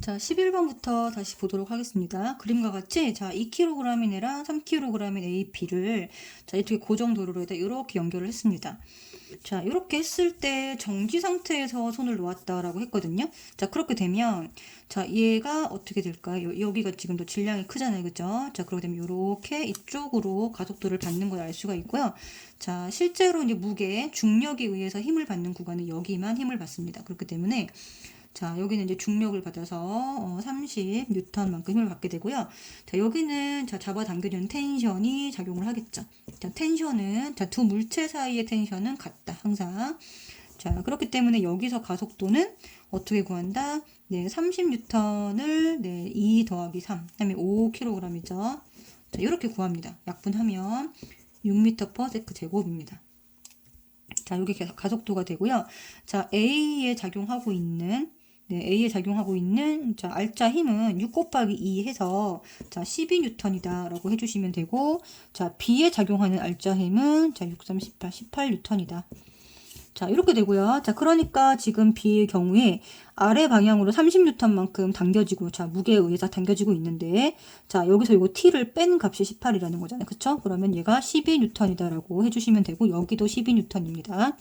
자, 11번부터 다시 보도록 하겠습니다. 그림과 같이 자, 2kg인 애랑 3kg인 AP를 자, 이렇게 고정 도로로 해서 이렇게 연결을 했습니다. 자, 이렇게 했을 때 정지 상태에서 손을 놓았다라고 했거든요. 자, 그렇게 되면 자, 얘가 어떻게 될까요? 여- 여기가 지금 더 질량이 크잖아요. 그죠? 자, 그렇게 되면 이렇게 이쪽으로 가속도를 받는 걸 알 수가 있고요. 자, 실제로 이제 무게, 중력에 의해서 힘을 받는 구간은 여기만 힘을 받습니다. 그렇기 때문에 자, 여기는 이제 중력을 받아서 어, 30N만큼 힘을 받게 되고요. 자, 여기는 자, 잡아당겨주는 텐션이 작용을 하겠죠. 자, 텐션은 자, 두 물체 사이의 텐션은 같다. 항상. 자, 그렇기 때문에 여기서 가속도는 어떻게 구한다? 네, 30N을 네, 2 더하기 3, 그다음에 5kg이죠. 자, 이렇게 구합니다. 약분하면 6m/s 제곱입니다. 자, 여기 계속 가속도가 되고요. 자, A에 작용하고 있는 네, A에 작용하고 있는 자, 알짜 힘은 6 곱하기 2 해서 자, 12N이다라고 해주시면 되고 자, B에 작용하는 알짜 힘은 자, 6, 3, 18, 18N이다. 자, 이렇게 되고요. 자, 그러니까 지금 B의 경우에 아래 방향으로 30N만큼 당겨지고, 자, 무게에 의해서 당겨지고 있는데, 자, 여기서 이거 T를 뺀 값이 18이라는 거잖아요. 그쵸? 그러면 얘가 12N이다라고 해주시면 되고, 여기도 12N입니다.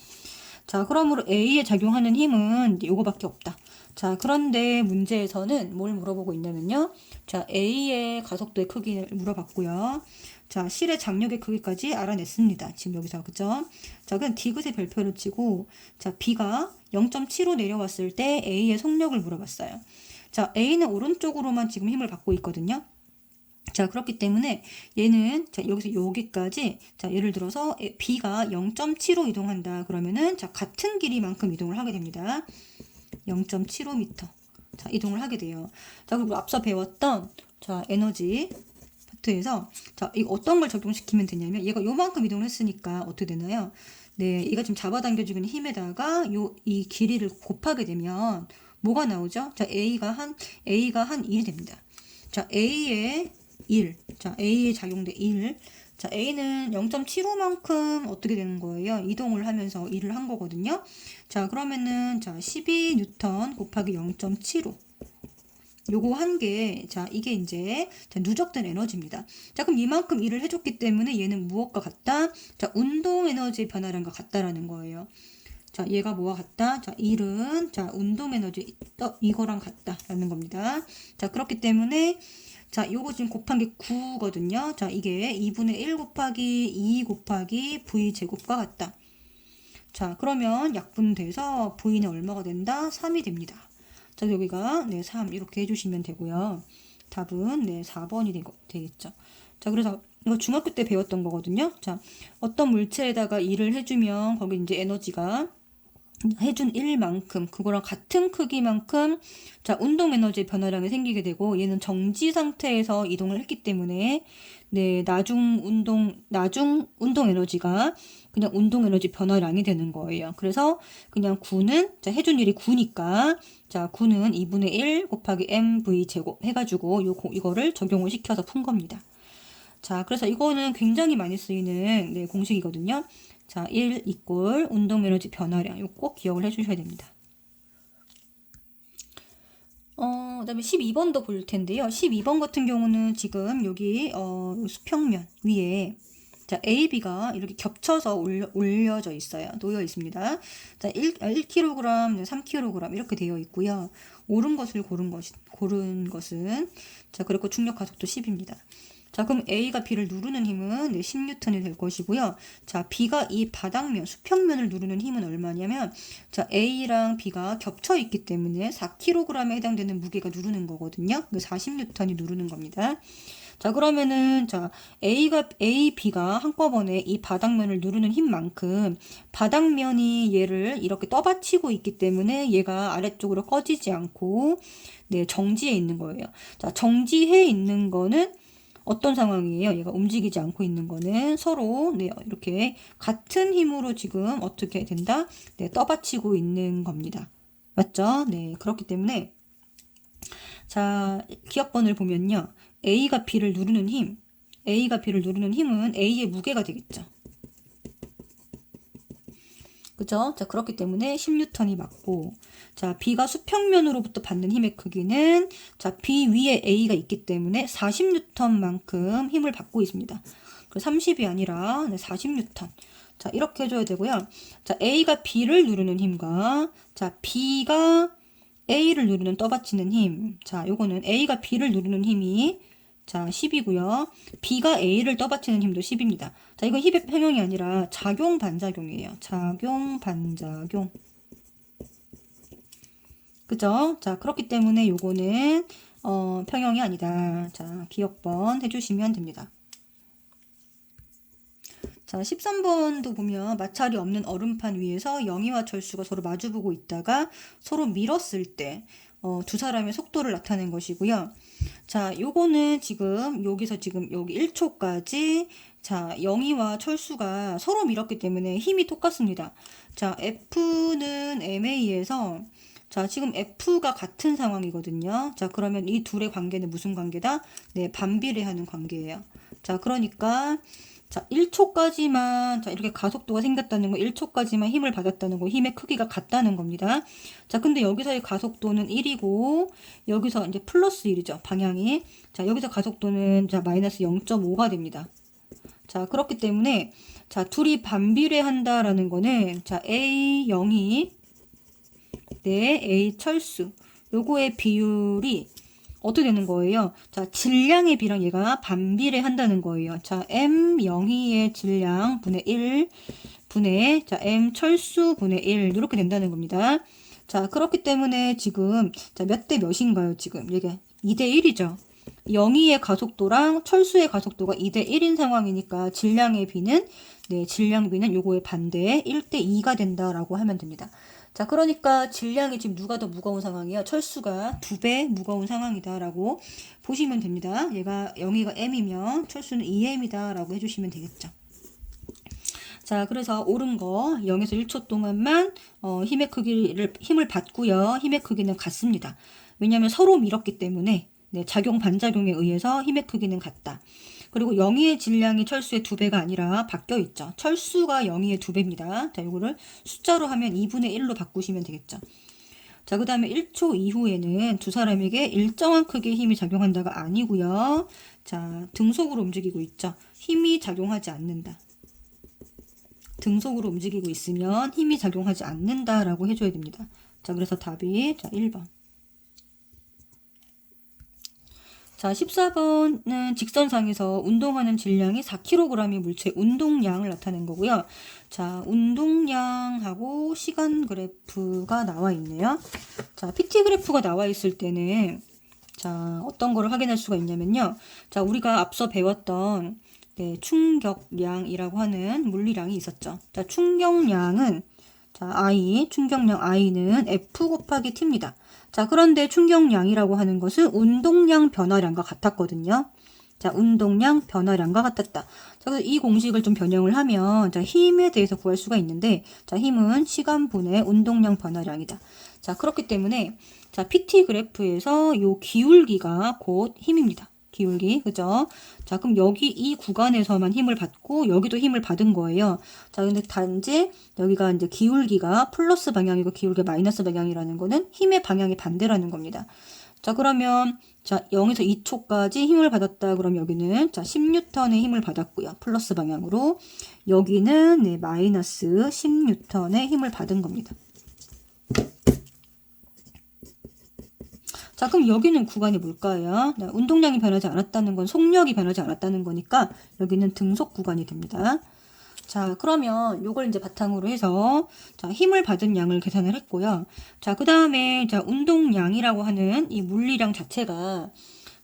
자, 그러므로 A에 작용하는 힘은 이제 요거밖에 없다. 자, 그런데 문제에서는 뭘 물어보고 있냐면요. 자, A의 가속도의 크기를 물어봤고요. 자, 실의 장력의 크기까지 알아냈습니다. 지금 여기서, 그죠? 자, 그럼 디귿의 별표를 치고, 자, B가 0.75 내려왔을 때 A의 속력을 물어봤어요. 자, A는 오른쪽으로만 지금 힘을 받고 있거든요. 자, 그렇기 때문에 얘는 자, 여기서 여기까지 자, 예를 들어서 에- B가 0.75 이동한다. 그러면은 자, 같은 길이만큼 이동을 하게 됩니다. 0.75m. 자, 이동을 하게 돼요. 자, 그리고 앞서 배웠던 자, 에너지 파트에서 자, 이 어떤 걸 적용시키면 되냐면 얘가 요만큼 이동을 했으니까 어떻게 되나요? 네, 얘가 지금 잡아당겨지고 있는 힘에다가 요 이 길이를 곱하게 되면 뭐가 나오죠? 자, A가 한 A가 한 1이 됩니다. 자, A의 1. 자, A에 작용돼 1. 자, A는 0.75만큼 어떻게 되는 거예요? 이동을 하면서 일을 한 거거든요. 자, 그러면은 자, 12N 곱하기 0.75. 요거 한 개, 자, 이게 이제 자, 누적된 에너지입니다. 자, 그럼 이만큼 일을 해줬기 때문에 얘는 무엇과 같다? 자, 운동 에너지 변화량과 같다라는 거예요. 자, 얘가 뭐와 같다? 자, 1은 자, 운동 에너지 어, 이거랑 같다라는 겁니다. 자, 그렇기 때문에 자, 요거 지금 곱한 게 9거든요. 자, 이게 2분의 1 곱하기 2 곱하기 v 제곱과 같다. 자, 그러면 약분돼서 v는 얼마가 된다? 3이 됩니다. 자, 여기가 네, 3 이렇게 해주시면 되고요. 답은 네, 4번이 되고, 되겠죠. 자, 그래서 이거 중학교 때 배웠던 거거든요. 자, 어떤 물체에다가 일을 해주면 거기 이제 에너지가 해준 1만큼 그거랑 같은 크기만큼 자 운동 에너지 변화량이 생기게 되고 얘는 정지 상태에서 이동을 했기 때문에 네 나중 운동 나중 운동 에너지가 그냥 운동 에너지 변화량이 되는 거예요. 그래서 그냥 9는 자 해준 일이 9니까 자 9는 2분의 1 곱하기 mv 제곱 해가지고 요 이거를 적용을 시켜서 푼 겁니다. 자, 그래서 이거는 굉장히 많이 쓰이는 네, 공식이거든요. 자, 1 이꼴 운동 에너지 변화량. 이거 꼭 기억을 해 주셔야 됩니다. 어, 그 다음에 12번도 볼 텐데요. 12번 같은 경우는 지금 여기 어, 수평면 위에 자, AB가 이렇게 겹쳐서 올려, 올려져 있어요. 놓여 있습니다. 자, 1, 1kg, 3kg 이렇게 되어 있고요. 옳은 것을 고른 것, 고른 것은 자, 그리고 중력 가속도 10입니다. 자, 그럼 A가 B를 누르는 힘은 네, 10N이 될 것이고요. 자, B가 이 바닥면, 수평면을 누르는 힘은 얼마냐면, 자, A랑 B가 겹쳐 있기 때문에 4kg에 해당되는 무게가 누르는 거거든요. 그 40N이 누르는 겁니다. 자, 그러면은, 자, A가, A, B가 한꺼번에 이 바닥면을 누르는 힘만큼 바닥면이 얘를 이렇게 떠받치고 있기 때문에 얘가 아래쪽으로 꺼지지 않고, 네, 정지해 있는 거예요. 자, 정지해 있는 거는 어떤 상황이에요? 얘가 움직이지 않고 있는 거는 서로 네, 이렇게 같은 힘으로 지금 어떻게 된다? 네, 떠받치고 있는 겁니다. 맞죠? 네, 그렇기 때문에 자, 기억번을 보면요. A가 B를 누르는 힘, A가 B를 누르는 힘은 A의 무게가 되겠죠. 그죠? 자, 그렇기 때문에 10N이 맞고, 자, B가 수평면으로부터 받는 힘의 크기는, 자, B 위에 A가 있기 때문에 40N만큼 힘을 받고 있습니다. 그 30이 아니라 40N. 자, 이렇게 해줘야 되고요. 자, A가 B를 누르는 힘과, 자, B가 A를 누르는 떠받치는 힘. 자, 요거는 A가 B를 누르는 힘이 자, 10이고요. B가 A를 떠받치는 힘도 10입니다. 자, 이건 힘의 평형이 아니라 작용 반작용이에요. 작용 반작용. 그죠? 자, 그렇기 때문에 요거는 어, 평형이 아니다. 자, 기억번 해 주시면 됩니다. 자, 13번도 보면 마찰이 없는 얼음판 위에서 영희와 철수가 서로 마주보고 있다가 서로 밀었을 때, 어, 두 사람의 속도를 나타낸 것이고요. 자, 요거는 지금 여기서 지금 여기 1초까지 자, 영희와 철수가 서로 밀었기 때문에 힘이 똑같습니다. 자, F는 MA에서 자, 지금 F가 같은 상황이거든요. 자, 그러면 이 둘의 관계는 무슨 관계다? 네, 반비례하는 관계예요. 자, 그러니까 자, 1초까지만, 자, 이렇게 가속도가 생겼다는 거, 1초까지만 힘을 받았다는 거, 힘의 크기가 같다는 겁니다. 자, 근데 여기서의 가속도는 1이고, 여기서 이제 플러스 1이죠, 방향이. 자, 여기서 가속도는, 자, 마이너스 0.5가 됩니다. 자, 그렇기 때문에, 자, 둘이 반비례한다라는 거는, 자, A 0이, 네, A 철수. 요거의 비율이 어떻게 되는 거예요? 자, 질량의 비랑 얘가 반비례 한다는 거예요. 자, M 영희의 질량 분의 1 분의 자, M 철수 분의 1 이렇게 된다는 겁니다. 자, 그렇기 때문에 지금 자, 몇 대 몇인가요? 지금 이게 2대 1이죠. 영희의 가속도랑 철수의 가속도가 2대 1인 상황이니까 질량의 비는 네, 질량 비는 요거의 반대 1대 2가 된다라고 하면 됩니다. 자, 그러니까 질량이 지금 누가 더 무거운 상황이야? 철수가 두 배 무거운 상황이다라고 보시면 됩니다. 얘가 영희가 m이면 철수는 2m이다라고 해주시면 되겠죠. 자, 그래서 옳은 거 0에서 1초 동안만 어, 힘의 크기를 힘을 받고요. 힘의 크기는 같습니다. 왜냐하면 서로 밀었기 때문에 네, 작용 반작용에 의해서 힘의 크기는 같다. 그리고 영희의 질량이 철수의 두 배가 아니라 바뀌어 있죠. 철수가 영희의 두 배입니다. 자, 이거를 숫자로 하면 2분의 1로 바꾸시면 되겠죠. 자, 그 다음에 1초 이후에는 두 사람에게 일정한 크기의 힘이 작용한다가 아니고요. 자, 등속으로 움직이고 있죠. 힘이 작용하지 않는다. 등속으로 움직이고 있으면 힘이 작용하지 않는다라고 해줘야 됩니다. 자, 그래서 답이 자 1번. 자, 14번은 직선상에서 운동하는 질량이 4kg의 물체 운동량을 나타낸 거고요. 자, 운동량하고 시간 그래프가 나와 있네요. 자, PT 그래프가 나와 있을 때는 자, 어떤 거를 확인할 수가 있냐면요. 자, 우리가 앞서 배웠던 네, 충격량이라고 하는 물리량이 있었죠. 자, 충격량은 자, I, 충격량 I는 F 곱하기 T입니다. 자, 그런데 충격량이라고 하는 것은 운동량 변화량과 같았거든요. 자, 운동량 변화량과 같았다. 자, 이 공식을 좀 변형을 하면, 자, 힘에 대해서 구할 수가 있는데, 자, 힘은 시간분의 운동량 변화량이다. 자, 그렇기 때문에, 자, PT 그래프에서 요 기울기가 곧 힘입니다. 기울기, 그죠? 자, 그럼 여기 이 구간에서만 힘을 받고 여기도 힘을 받은 거예요. 자, 근데 단지 여기가 이제 기울기가 플러스 방향이고 기울기가 마이너스 방향이라는 거는 힘의 방향이 반대라는 겁니다. 자, 그러면 자, 0에서 2초까지 힘을 받았다. 그럼 여기는 자, 10N의 힘을 받았고요. 플러스 방향으로. 여기는 네, 마이너스 10N의 힘을 받은 겁니다. 자, 그럼 여기는 구간이 뭘까요? 네, 운동량이 변하지 않았다는 건 속력이 변하지 않았다는 거니까 여기는 등속 구간이 됩니다. 자, 그러면 요걸 이제 바탕으로 해서 자, 힘을 받은 양을 계산을 했고요. 자, 그 다음에 자, 운동량이라고 하는 이 물리량 자체가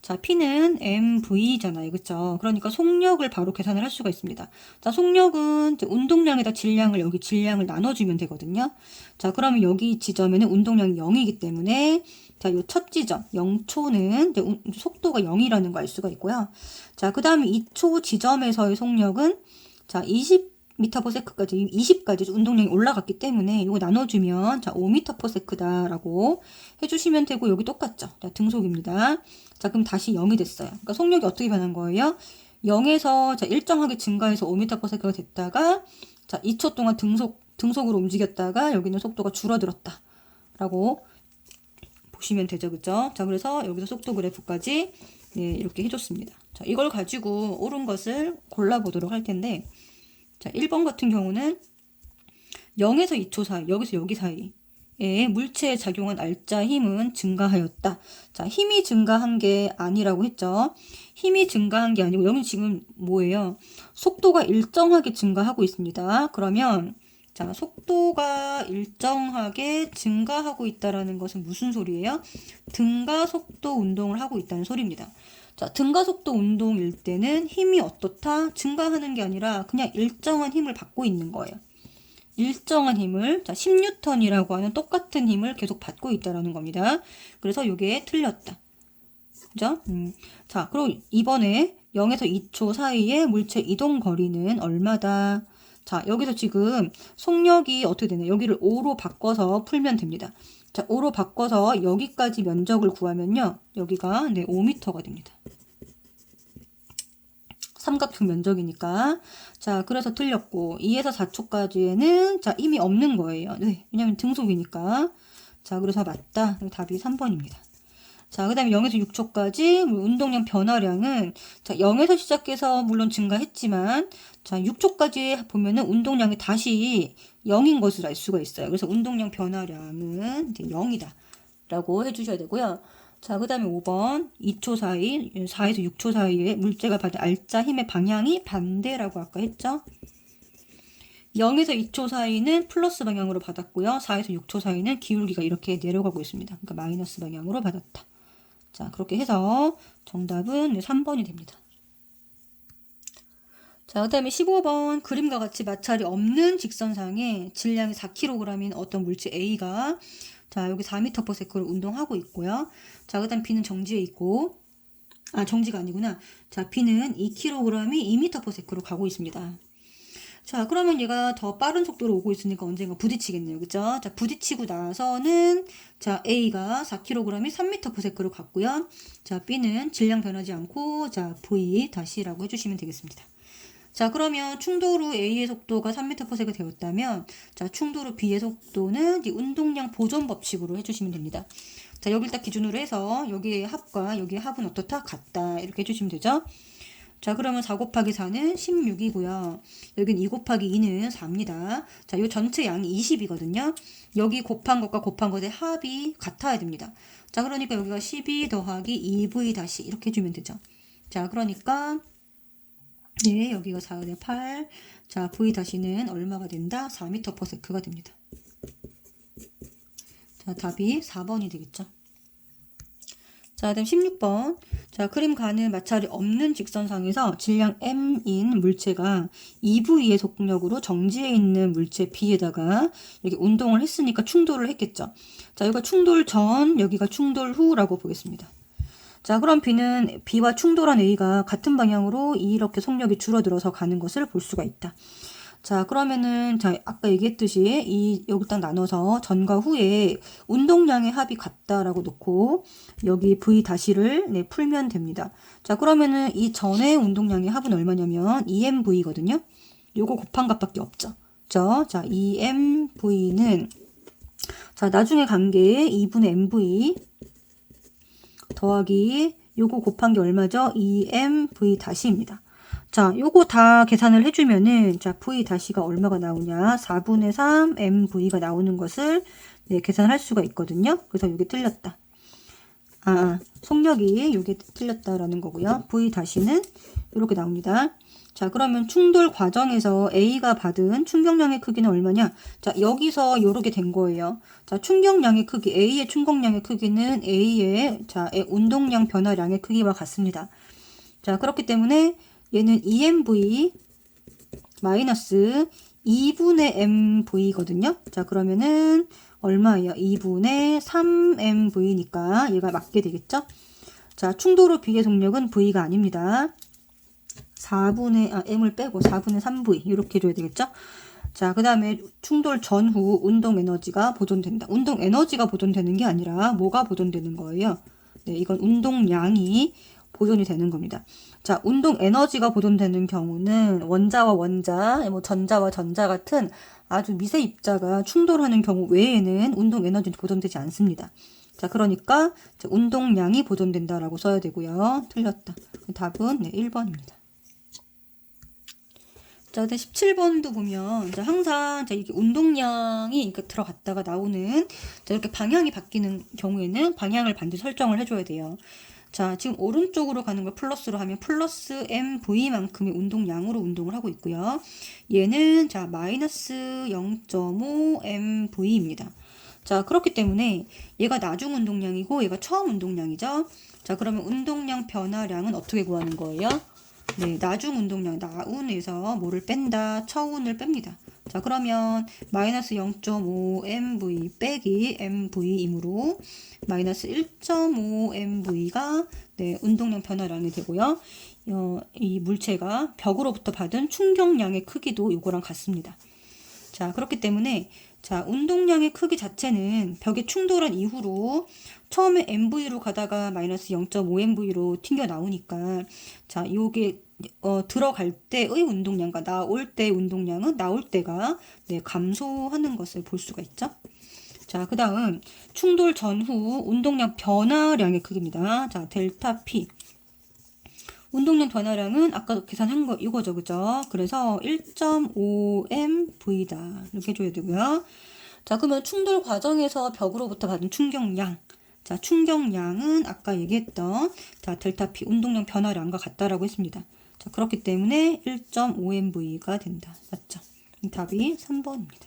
자, P는 MV잖아요. 그쵸? 그러니까 속력을 바로 계산을 할 수가 있습니다. 자, 속력은 운동량에다 질량을 여기 질량을 나눠 주면 되거든요. 자, 그러면 여기 지점에는 운동량이 0이기 때문에 자, 요 첫 지점 0초는 속도가 0이라는 걸알 수가 있고요. 자, 그 다음에 2초 지점에서의 속력은 자, 20 미터 퍼 세크까지 20까지 운동량이 올라갔기 때문에 이거 나눠 주면 자 5미터 퍼 세크다라고 해 주시면 되고 여기 똑같죠. 자 등속입니다. 자 그럼 다시 0이 됐어요. 그러니까 속력이 어떻게 변한 거예요? 0에서 자 일정하게 증가해서 5미터 퍼 세크가 됐다가 자 2초 동안 등속 등속으로 움직였다가 여기는 속도가 줄어들었다. 라고 보시면 되죠. 그죠? 자, 그래서 여기서 속도 그래프까지 네, 이렇게 해줬습니다. 자, 이걸 가지고 옳은 것을 골라보도록 할 텐데, 자, 1번 같은 경우는 0에서 2초 사이, 여기서 여기 사이. 에 물체에 작용한 알짜 힘은 증가하였다. 자, 힘이 증가한 게 아니라고 했죠. 힘이 증가한 게 아니고, 여기 지금 뭐예요? 속도가 일정하게 증가하고 있습니다. 그러면, 자, 속도가 일정하게 증가하고 있다라는 것은 무슨 소리예요? 등가 속도 운동을 하고 있다는 소리입니다. 자, 등가 속도 운동일 때는 힘이 어떻다? 증가하는 게 아니라 그냥 일정한 힘을 받고 있는 거예요. 일정한 힘을 자 10뉴턴이라고 하는 똑같은 힘을 계속 받고 있다라는 겁니다. 그래서 이게 틀렸다. 그죠? 음. 자, 그럼 이번에 0에서 2초 사이에 물체 이동 거리는 얼마다? 자, 여기서 지금 속력이 어떻게 되냐? 여기를 5로 바꿔서 풀면 됩니다. 자, 5로 바꿔서 여기까지 면적을 구하면요. 여기가 네, 5m가 됩니다. 삼각형 면적이니까. 자, 그래서 틀렸고, 2에서 4초까지에는, 자, 이미 없는 거예요. 네, 왜냐면 등속이니까. 자, 그래서 맞다. 답이 3번입니다. 자, 그 다음에 0에서 6초까지 운동량 변화량은, 자, 0에서 시작해서 물론 증가했지만, 자, 6초까지 보면은 운동량이 다시 0인 것을 알 수가 있어요. 그래서 운동량 변화량은 0이다. 라고 해주셔야 되고요. 자, 그 다음에 5번 2초 사이, 4에서 6초 사이에 물체가 받은 알짜 힘의 방향이 반대라고 아까 했죠? 0에서 2초 사이는 플러스 방향으로 받았고요. 4에서 6초 사이는 기울기가 이렇게 내려가고 있습니다. 그러니까 마이너스 방향으로 받았다. 자, 그렇게 해서 정답은 3번이 됩니다. 자, 그 다음에 15번 그림과 같이 마찰이 없는 직선상에 질량이 4kg인 어떤 물체 A가 자, 여기 4m/s를 운동하고 있고요. 자, 그 다음 B는 정지해 있고 아, 정지가 아니구나. 자, B는 2kg이 2m/s로 가고 있습니다. 자, 그러면 얘가 더 빠른 속도로 오고 있으니까 언젠가 부딪히겠네요. 그죠? 자, 부딪히고 나서는 자, A가 4kg이 3m/s로 갔고요. 자, B는 질량 변하지 않고 자, V 다시라고 해 주시면 되겠습니다. 자, 그러면 충돌 후 A의 속도가 3m/s가 되었다면, 자, 충돌 후 B의 속도는 이 운동량 보존 법칙으로 해 주시면 됩니다. 자, 여기를 딱 기준으로 해서 여기의 합과 여기의 합은 어떻다? 같다. 이렇게 해 주시면 되죠. 자, 그러면 4 곱하기 4는 16이고요. 여기는 2 곱하기 2는 4입니다. 자, 요 전체 양이 20이거든요. 여기 곱한 것과 곱한 것의 합이 같아야 됩니다. 자, 그러니까 여기가 12 더하기 2v 다시 이렇게 해주면 되죠. 자, 그러니까 네, 여기가 4분의 8. 자, V 다시는 얼마가 된다? 4m/s가 됩니다. 자, 답이 4번이 되겠죠. 자, 다음 16번. 자, 그림 가는 마찰이 없는 직선상에서 질량 m인 물체가 2V의 속력으로 정지해 있는 물체 B에다가 이렇게 운동을 했으니까 충돌을 했겠죠. 자, 여기가 충돌 전, 여기가 충돌 후라고 보겠습니다. 자, 그럼 B는 B와 충돌한 A가 같은 방향으로 이렇게 속력이 줄어들어서 가는 것을 볼 수가 있다. 자, 그러면은, 자, 아까 얘기했듯이, 이, 여기 딱 나눠서 전과 후에 운동량의 합이 같다라고 놓고, 여기 V 다시를, 네, 풀면 됩니다. 자, 그러면은 이 전의 운동량의 합은 얼마냐면, EMV거든요? 요거 곱한 값밖에 없죠. 그죠? 자, EMV는, 자, 나중에 관계에 2분의 MV, 더하기 요거 곱한 게 얼마죠? 2mv 다시입니다. 자, 요거 다 계산을 해주면은, 자, v 다시가 얼마가 나오냐? 4분의 3 mv가 나오는 것을, 네, 계산할 수가 있거든요. 그래서 요게 틀렸다. 아, 아 속력이 요게 틀렸다라는 거고요. v 다시는 이렇게 나옵니다. 자, 그러면 충돌 과정에서 A가 받은 충격량의 크기는 얼마냐? 자, 여기서 요렇게 된 거예요. 자, 충격량의 크기, A의 충격량의 크기는 A의, 자, 운동량 변화량의 크기와 같습니다. 자, 그렇기 때문에 얘는 EMV 마이너스 2분의 MV거든요. 자, 그러면은 얼마예요? 2분의 3MV니까 얘가 맞게 되겠죠? 자, 충돌로 비의 속력은 V가 아닙니다. 4분의 아, m을 빼고 4분의 3v 이렇게 해줘야 되겠죠? 자, 그 다음에 충돌 전후 운동 에너지가 보존된다. 운동 에너지가 보존되는 게 아니라 뭐가 보존되는 거예요? 네, 이건 운동량이 보존이 되는 겁니다. 자, 운동 에너지가 보존되는 경우는 원자와 원자, 뭐 전자와 전자 같은 아주 미세 입자가 충돌하는 경우 외에는 운동 에너지는 보존되지 않습니다. 자, 그러니까 자, 운동량이 보존된다라고 써야 되고요. 틀렸다. 답은 네, 1번입니다. 자, 근데 17번도 보면 자, 항상 자, 이게 운동량이 이렇게 들어갔다가 나오는 자, 이렇게 방향이 바뀌는 경우에는 방향을 반드시 설정을 해줘야 돼요. 자, 지금 오른쪽으로 가는 걸 플러스로 하면 플러스 MV만큼의 운동량으로 운동을 하고 있고요. 얘는 자, 마이너스 0.5 MV입니다. 자, 그렇기 때문에 얘가 나중 운동량이고 얘가 처음 운동량이죠. 자, 그러면 운동량 변화량은 어떻게 구하는 거예요? 네, 나중 운동량 나운에서 뭐를 뺀다? 처운을 뺍니다. 자, 그러면 마이너스 0.5 MV 빼기 MV이므로 마이너스 1.5 MV가 네, 운동량 변화량이 되고요. 어, 이 물체가 벽으로부터 받은 충격량의 크기도 이거랑 같습니다. 자, 그렇기 때문에 자, 운동량의 크기 자체는 벽에 충돌한 이후로 처음에 MV로 가다가 마이너스 0.5 MV로 튕겨 나오니까 자, 요게 어, 들어갈 때의 운동량과 나올 때의 운동량은 나올 때가 네, 감소하는 것을 볼 수가 있죠. 자, 그 다음 충돌 전후 운동량 변화량의 크기입니다. 자, 델타 P. 운동량 변화량은 아까 계산한 거 이거죠, 그죠? 그래서 1.5mV다 이렇게 해줘야 되고요. 자, 그러면 충돌 과정에서 벽으로부터 받은 충격량. 자, 충격량은 아까 얘기했던 자, 델타 P 운동량 변화량과 같다라고 했습니다. 자, 그렇기 때문에 1.5mV가 된다. 맞죠? 답이 3번입니다.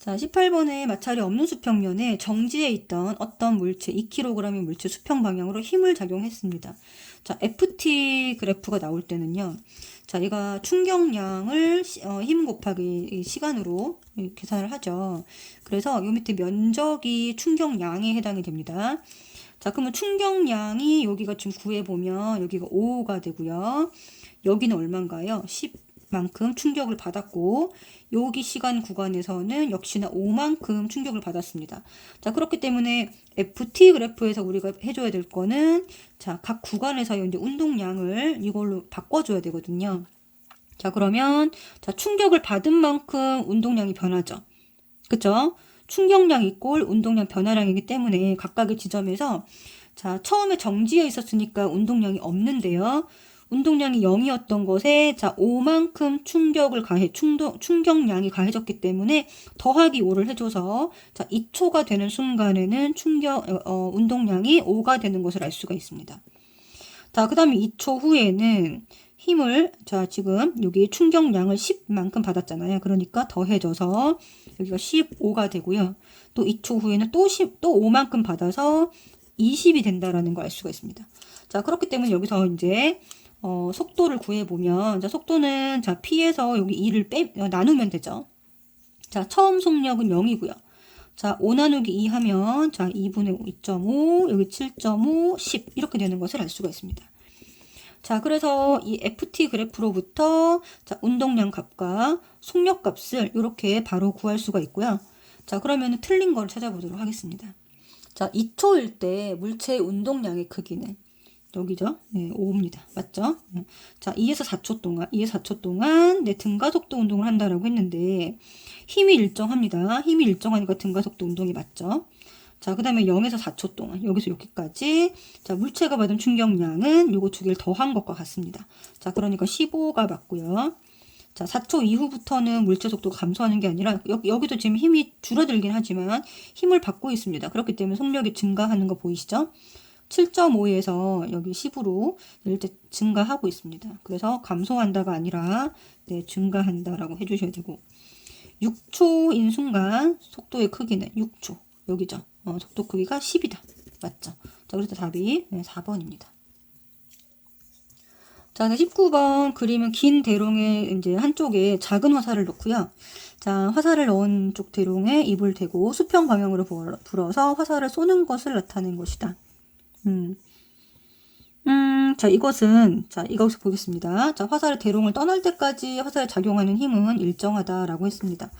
자, 18번에 마찰이 없는 수평면에 정지해 있던 어떤 물체, 2kg의 물체 수평 방향으로 힘을 작용했습니다. 자, FT 그래프가 나올 때는요. 자, 얘가 충격량을 어, 힘 곱하기 시간으로 계산을 하죠. 그래서 요 밑에 면적이 충격량에 해당이 됩니다. 자, 그러면 충격량이 여기가 지금 구해보면 여기가 5가 되고요. 여기는 얼마인가요? 10만큼 충격을 받았고 여기 시간 구간에서는 역시나 5만큼 충격을 받았습니다. 자, 그렇기 때문에 FT 그래프에서 우리가 해줘야 될 거는 자, 각 구간에서의 이제 운동량을 이걸로 바꿔줘야 되거든요. 자, 그러면 자, 충격을 받은 만큼 운동량이 변하죠. 그쵸? 충격량 이꼴 운동량 변화량이기 때문에 각각의 지점에서 자, 처음에 정지해 있었으니까 운동량이 없는데요. 운동량이 0이었던 것에 자 5만큼 충격을 가해 충동, 충격량이 가해졌기 때문에 더하기 5를 해줘서 자 2초가 되는 순간에는 충격 어, 어, 운동량이 5가 되는 것을 알 수가 있습니다. 자 그 다음에 2초 후에는 힘을 자 지금 여기 충격량을 10만큼 받았잖아요. 그러니까 더해져서 여기가 15가 되고요. 또 2초 후에는 또 10, 또 5만큼 받아서 20이 된다라는 걸 알 수가 있습니다. 자 그렇기 때문에 여기서 이제 어, 속도를 구해보면, 자, 속도는, 자, P에서 여기 2를 빼, 어, 나누면 되죠. 자, 처음 속력은 0이고요. 자, 5 나누기 2 하면, 자, 2분의 2.5, 여기 7.5, 10. 이렇게 되는 것을 알 수가 있습니다. 자, 그래서 이 FT 그래프로부터, 자, 운동량 값과 속력 값을 이렇게 바로 구할 수가 있고요. 자, 그러면 틀린 걸 찾아보도록 하겠습니다. 자, 2초일 때 물체의 운동량의 크기는 여기죠. 네, 5입니다. 맞죠? 네. 자, 2에서 4초 동안, 2에서 4초 동안 내 등가속도 운동을 한다라고 했는데 힘이 일정합니다. 힘이 일정하니까 등가속도 운동이 맞죠? 자, 그 다음에 0에서 4초 동안 여기서 여기까지 자, 물체가 받은 충격량은 요거 두 개를 더한 것과 같습니다. 자, 그러니까 15가 맞고요. 자, 4초 이후부터는 물체 속도가 감소하는 게 아니라 여기, 여기도 지금 힘이 줄어들긴 하지만 힘을 받고 있습니다. 그렇기 때문에 속력이 증가하는 거 보이시죠? 7.5에서 여기 10으로 이때 증가하고 있습니다. 그래서 감소한다가 아니라 네, 증가한다라고 해주셔야 되고 6초인 순간 속도의 크기는 6초 여기죠. 어, 속도 크기가 10이다. 맞죠? 자, 그래서 답이 네, 4번입니다. 자, 19번 그림은 긴 대롱의 이제 한쪽에 작은 화살을 넣고요. 자, 화살을 넣은 쪽 대롱에 입을 대고 수평 방향으로 불어서 화살을 쏘는 것을 나타낸 것이다. 음. 음, 자, 이것은, 자, 이것을 보겠습니다. 자, 화살의 대롱을 떠날 때까지 화살에 작용하는 힘은 일정하다라고 했습니다.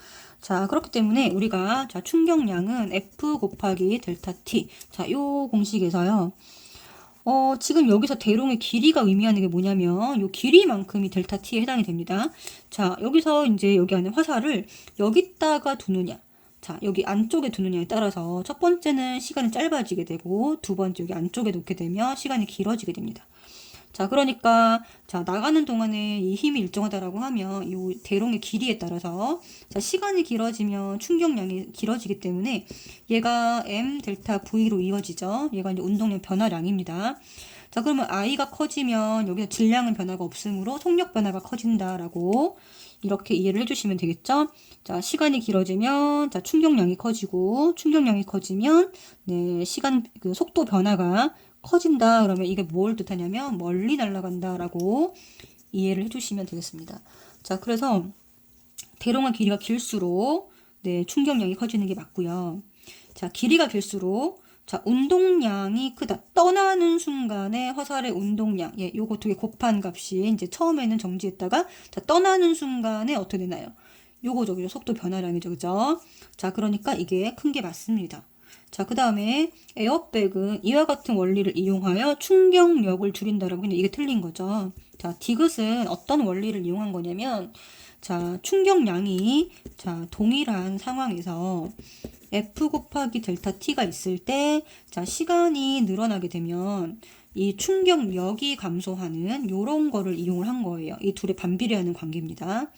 자, 그렇기 때문에 우리가, 자, 충격량은 F 곱하기 델타 T. 자, 요 공식에서요. 어, 지금 여기서 대롱의 길이가 의미하는 게 뭐냐면 요 길이만큼이 델타 t에 해당이 됩니다. 자, 여기서 이제 여기 안에 화살을 여기다가 두느냐. 자, 여기 안쪽에 두느냐에 따라서 첫 번째는 시간이 짧아지게 되고 두 번째 여기 안쪽에 놓게 되면 시간이 길어지게 됩니다. 자, 그러니까 자, 나가는 동안에 이 힘이 일정하다라고 하면 이 대롱의 길이에 따라서 자, 시간이 길어지면 충격량이 길어지기 때문에 얘가 m 델타 v로 이어지죠. 얘가 이제 운동량 변화량입니다. 자, 그러면 i가 커지면 여기서 질량은 변화가 없으므로 속력 변화가 커진다라고 이렇게 이해를 해주시면 되겠죠. 자, 시간이 길어지면 자 충격량이 커지고 충격량이 커지면 네 시간 그 속도 변화가 커진다. 그러면 이게 뭘 뜻하냐면 멀리 날아간다라고 이해를 해주시면 되겠습니다. 자, 그래서 대롱의 길이가 길수록 네 충격량이 커지는 게 맞고요. 자, 길이가 길수록 자, 운동량이 크다. 떠나는 순간에 화살의 운동량. 예, 요거 두 개 곱한 값이 이제 처음에는 정지했다가 자, 떠나는 순간에 어떻게 되나요? 요거죠. 그죠? 속도 변화량이죠. 그죠? 자, 그러니까 이게 큰 게 맞습니다. 자, 그 다음에 에어백은 이와 같은 원리를 이용하여 충격력을 줄인다라고 했는데 이게 틀린 거죠. 자, 디귿은 어떤 원리를 이용한 거냐면 자, 충격량이 자, 동일한 상황에서 F 곱하기 델타 T가 있을 때, 자, 시간이 늘어나게 되면 이 충격력이 감소하는 요런 거를 이용을 한 거예요. 이 둘의 반비례하는 관계입니다.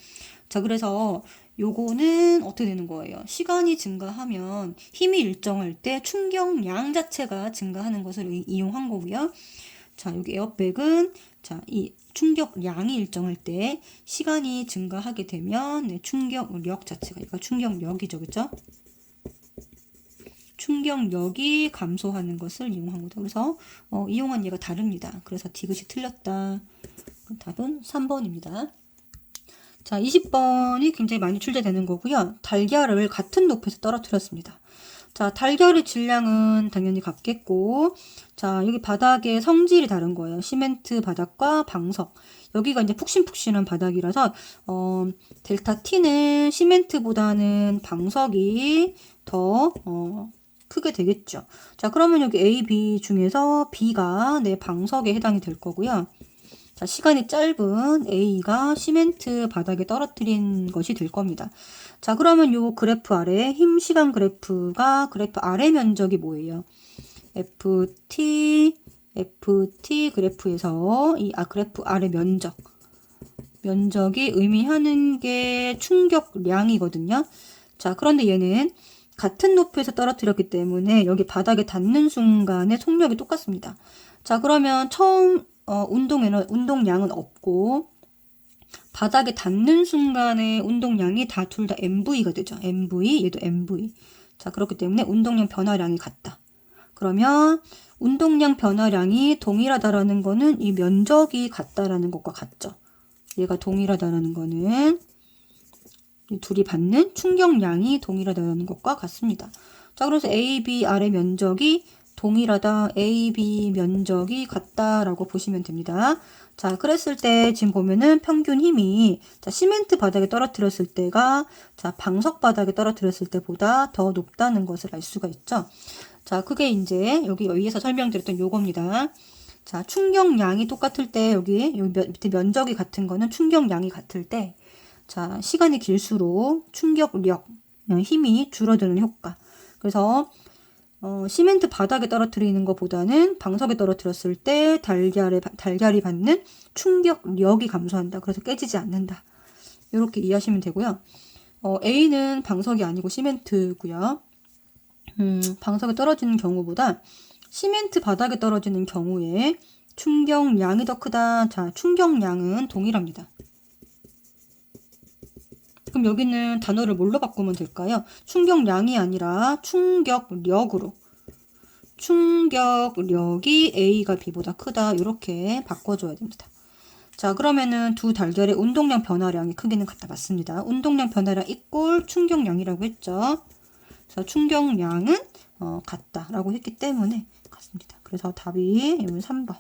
자, 그래서 요거는 어떻게 되는 거예요? 시간이 증가하면 힘이 일정할 때 충격량 자체가 증가하는 것을 이- 이용한 거고요. 자, 여기 에어백은 자, 이 충격량이 일정할 때 시간이 증가하게 되면 네, 충격력 자체가 이거 충격력이죠. 그죠? 충격력이 감소하는 것을 이용한 거죠. 그래서 어, 이용한 예가 다릅니다. 그래서 디귿이 틀렸다. 그 답은 3번입니다. 자, 20번이 굉장히 많이 출제되는 거고요. 달걀을 같은 높이에서 떨어뜨렸습니다. 자, 달걀의 질량은 당연히 같겠고, 자, 여기 바닥의 성질이 다른 거예요. 시멘트 바닥과 방석. 여기가 이제 푹신푹신한 바닥이라서, 어, 델타 T는 시멘트보다는 방석이 더, 어, 크게 되겠죠. 자, 그러면 여기 A, B 중에서 B가 내 방석에 해당이 될 거고요. 자, 시간이 짧은 A가 시멘트 바닥에 떨어뜨린 것이 될 겁니다. 자, 그러면 요 그래프 아래 힘 시간 그래프가 그래프 아래 면적이 뭐예요? FT FT 그래프에서 이 아 그래프 아래 면적 면적이 의미하는 게 충격량이거든요. 자, 그런데 얘는 같은 높이에서 떨어뜨렸기 때문에 여기 바닥에 닿는 순간에 속력이 똑같습니다. 자, 그러면 처음 어, 운동에는 운동량은 없고 바닥에 닿는 순간에 운동량이 다 둘 다 MV가 되죠. MV, 얘도 MV. 자, 그렇기 때문에 운동량 변화량이 같다. 그러면 운동량 변화량이 동일하다라는 거는 이 면적이 같다라는 것과 같죠. 얘가 동일하다라는 거는 이 둘이 받는 충격량이 동일하다는 것과 같습니다. 자, 그래서 A, B, R의 면적이 동일하다, A, B 면적이 같다라고 보시면 됩니다. 자, 그랬을 때 지금 보면은 평균 힘이 자, 시멘트 바닥에 떨어뜨렸을 때가 자, 방석 바닥에 떨어뜨렸을 때보다 더 높다는 것을 알 수가 있죠. 자, 그게 이제 여기 위에서 설명드렸던 요겁니다. 자, 충격량이 똑같을 때 여기 여기 면- 밑에 면적이 같은 거는 충격량이 같을 때 자, 시간이 길수록 충격력, 어, 힘이 줄어드는 효과. 그래서 어, 시멘트 바닥에 떨어뜨리는 것보다는 방석에 떨어뜨렸을 때 달걀에, 달걀이 받는 충격력이 감소한다. 그래서 깨지지 않는다. 이렇게 이해하시면 되고요. 어, A는 방석이 아니고 시멘트고요. 음, 방석에 떨어지는 경우보다 시멘트 바닥에 떨어지는 경우에 충격량이 더 크다. 자, 충격량은 동일합니다. 그럼 여기는 단어를 뭘로 바꾸면 될까요? 충격량이 아니라 충격력으로. 충격력이 A가 B보다 크다. 이렇게 바꿔줘야 됩니다. 자, 그러면은 두 달걀의 운동량 변화량의 크기는 같다. 맞습니다. 운동량 변화량 이꼴 충격량이라고 했죠. 그래서 충격량은 어, 같다라고 했기 때문에 같습니다. 그래서 답이 3번.